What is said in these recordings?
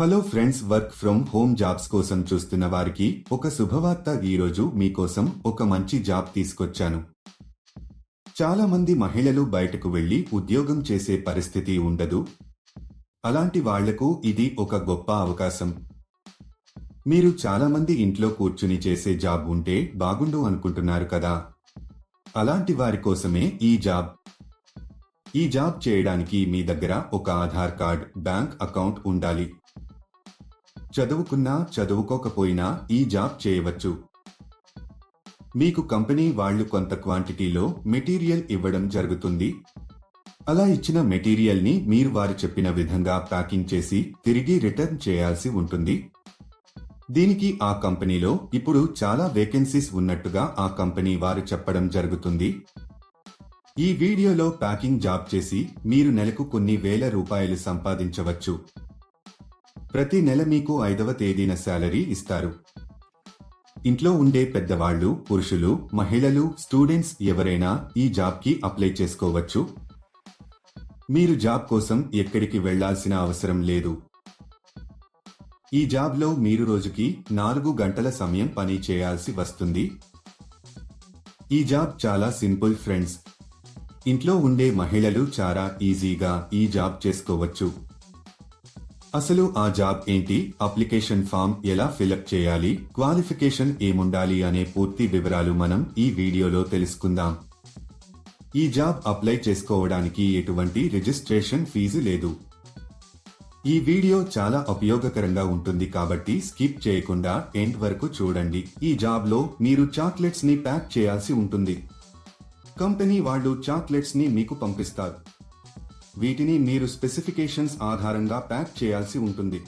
Hello friends work from home jobs కోసం చూస్తున్న వారికి ఒక శుభవార్త ఈరోజు మీకోసం ఒక మంచి జాబ్ తీసుకొచ్చాను. చాలా మంది మహిళలు బయటకు వెళ్ళి ఉద్యోగం చేసే పరిస్థితి ఉండదు. అలాంటి వాళ్ళకు ఇది ఒక గొప్ప అవకాశం. మీరు చాలా మంది ఇంట్లో కూర్చుని చేసే జాబ్ ఉంటే బాగుండు అనుకుంటున్నారు కదా? అలాంటి వారి కోసమే ఈ జాబ్. ఈ జాబ్ చేయడానికి మీ దగ్గర ఒక ఆధార్ కార్డ్ బ్యాంక్ అకౌంట్ ఉండాలి. చదువుకున్నా చదువుకోకపోయినా ఈ జాబ్ చేయవచ్చు. మీకు కంపెనీ వాళ్ళు కొంత క్వాంటిటీలో మెటీరియల్ ఇవ్వడం జరుగుతుంది. అలా ఇచ్చిన మెటీరియల్ని మీరు వారు చెప్పిన విధంగా ప్యాకింగ్ చేసి తిరిగి రిటర్న్ చేయాల్సి ఉంటుంది. దీనికి ఆ కంపెనీలో ఇప్పుడు చాలా వేకెన్సీస్ ఉన్నట్టుగా ఆ కంపెనీ వారు చెప్పడం జరుగుతుంది. ఈ వీడియోలో ప్యాకింగ్ జాబ్ చేసి మీరు నెలకు కొన్ని వేల రూపాయలు సంపాదించవచ్చు. ప్రతి నెల మీకు ఐదవ తేదీన శాలరీ ఇస్తారు. ఇంట్లో ఉండే పెద్దవాళ్ళు పురుషులు మహిళలు స్టూడెంట్స్ ఎవరైనా ఈ జాబ్కి అప్లై చేసుకోవచ్చు. మీరు జాబ్ కోసం ఎక్కడికి వెళ్ళాల్సిన అవసరం లేదు. ఈ జాబ్లో మీరు రోజుకి నాలుగు గంటల సమయం పని చేయాల్సి వస్తుంది. ఈ జాబ్ చాలా సింపుల్ ఫ్రెండ్స్. ఇంట్లో ఉండే మహిళలు చాలా ఈజీగా ఈ జాబ్ చేసుకోవచ్చు. అసలు ఆ జాబ్ ఏంటి? అప్లికేషన్ ఫామ్ ఎలా ఫిలప్ చేయాలి? క్వాలిఫికేషన్ ఏముండాలి అనే పూర్తి వివరాలు మనం ఈ వీడియోలో తెలుసుకుందాం. ఈ జాబ్ అప్లై చేసుకోవడానికి ఎటువంటి రిజిస్ట్రేషన్ ఫీజు లేదు. ఈ వీడియో చాలా ఉపయోగకరంగా ఉంటుంది కాబట్టి స్కిప్ చేయకుండా ఎండ్ వరకు చూడండి. ఈ జాబ్లో మీరు చాక్లెట్స్ని ప్యాక్ చేయాల్సి ఉంటుంది. కంపెనీ వాళ్ళు చాక్లెట్స్ని మీకు పంపిస్తారు. వీటిని మీరు స్పెసిఫికేషన్స్ ఆధారంగా ప్యాక్ చేయాల్సి ఉంటుంది.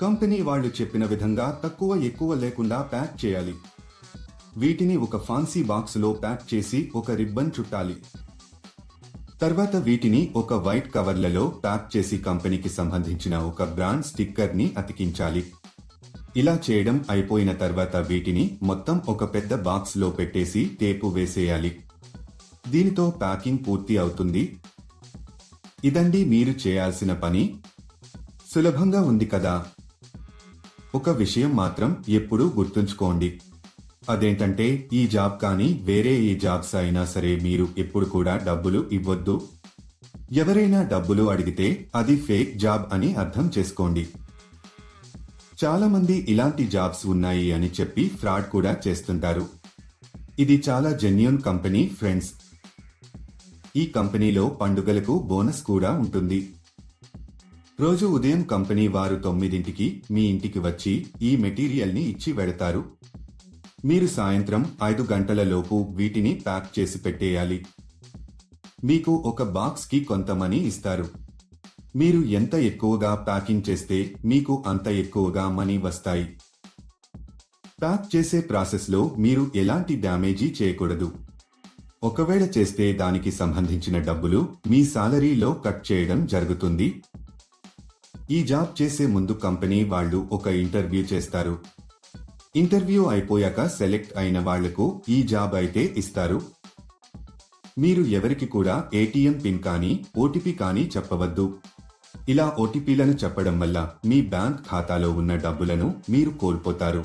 కంపెనీ వాళ్ళు చెప్పిన విధంగా తక్కువ ఎక్కువ లేకుండా ప్యాక్ చేయాలి. వీటిని ఒక ఫాన్సీ బాక్స్లో ప్యాక్ చేసి ఒక రిబ్బన్ చుట్టాలి. తర్వాత వీటిని ఒక వైట్ కవర్లలో ప్యాక్ చేసి కంపెనీకి సంబంధించిన ఒక బ్రాండ్ స్టిక్కర్ని అతికించాలి. ఇలా చేయడం అయిపోయిన తర్వాత వీటిని మొత్తం ఒక పెద్ద బాక్స్లో పెట్టేసి టేపు వేసేయాలి. దీనితో ప్యాకింగ్ పూర్తి అవుతుంది. ఇదండి మీరు చేయాల్సిన పని? సులభంగా ఉంది కదా. ఒక విషయం మాత్రం ఎప్పుడూ గుర్తుంచుకోండి. అదేంటంటే ఈ జాబ్ కానీ వేరే ఏ జాబ్స్ అయినా సరే మీరు ఎప్పుడు కూడా డబ్బులు ఇవ్వద్దు. ఎవరైనా డబ్బులు అడిగితే అది ఫేక్ జాబ్ అని అర్థం చేసుకోండి. చాలామంది ఇలాంటి జాబ్స్ ఉన్నాయి అని చెప్పి ఫ్రాడ్ కూడా చేస్తుంటారు. ఇది చాలా జెన్యున్ కంపెనీ ఫ్రెండ్స్. ఈ కంపెనీలో పండుగలకు బోనస్ కూడా ఉంటుంది. రోజు ఉదయం కంపెనీ వారు తొమ్మిదింటికి మీ ఇంటికి వచ్చి ఈ మెటీరియల్ని ఇచ్చి వెడతారు మీరు సాయంత్రం ఐదు గంటల లోపు వీటిని ప్యాక్ చేసి పెట్టేయాలి. మీకు ఒక బాక్స్కి కొంత మనీ ఇస్తారు. మీరు ఎంత ఎక్కువగా ప్యాకింగ్ చేస్తే మీకు అంత ఎక్కువగా మనీ వస్తాయి. ప్యాక్ చేసే ప్రాసెస్లో మీరు ఎలాంటి డ్యామేజీ చేయకూడదు. ఒకవేళ చేస్తే దానికి సంబంధించిన డబ్బులు మీ సాలరీలో కట్ చేయడం జరుగుతుంది. ఈ జాబ్ చేసే ముందు కంపెనీ వాళ్ళు ఒక ఇంటర్వ్యూ చేస్తారు. ఇంటర్వ్యూ అయిపోయాక సెలెక్ట్ అయిన వాళ్ళకు ఈ జాబ్ అయితే ఇస్తారు. మీరు ఎవరికి కూడా ఏటీఎం పిన్ కానీ ఓటీపీ కానీ చెప్పవద్దు. ఇలా ఓటీపీలను చెప్పడం వల్ల మీ బ్యాంక్ ఖాతాలో ఉన్న డబ్బులను మీరు కోల్పోతారు.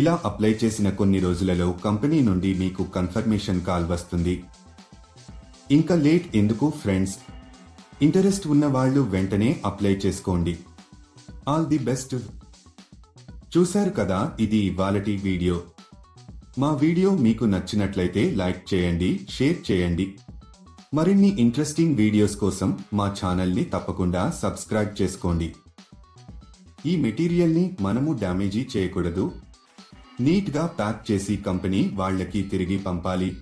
ఇలా అప్లై చేసిన కొన్ని రోజులలో కంపెనీ నుండి మీకు కన్ఫర్మేషన్ కాల్ వస్తుంది. ఇంకా లేట్ ఎందుకు ఫ్రెండ్స్? ఇంటరెస్ట్ ఉన్న వాళ్ళు వెంటనే అప్లై చేసుకోండి. All the best. చూశారు కదా ఇది ఇవాళటి వీడియో. మా వీడియో మీకు నచ్చినట్లయితే లైక్ చేయండి షేర్ చేయండి. మరిన్ని ఇంట్రెస్టింగ్ వీడియోస్ కోసం మా ఛానల్ని తప్పకుండా సబ్స్క్రైబ్ చేసుకోండి. ఈ మెటీరియల్ని మనము డ్యామేజీ చేయకూడదు. నీట్గా ప్యాక్ చేసి కంపెనీ వాళ్ళకి తిరిగి పంపాలి.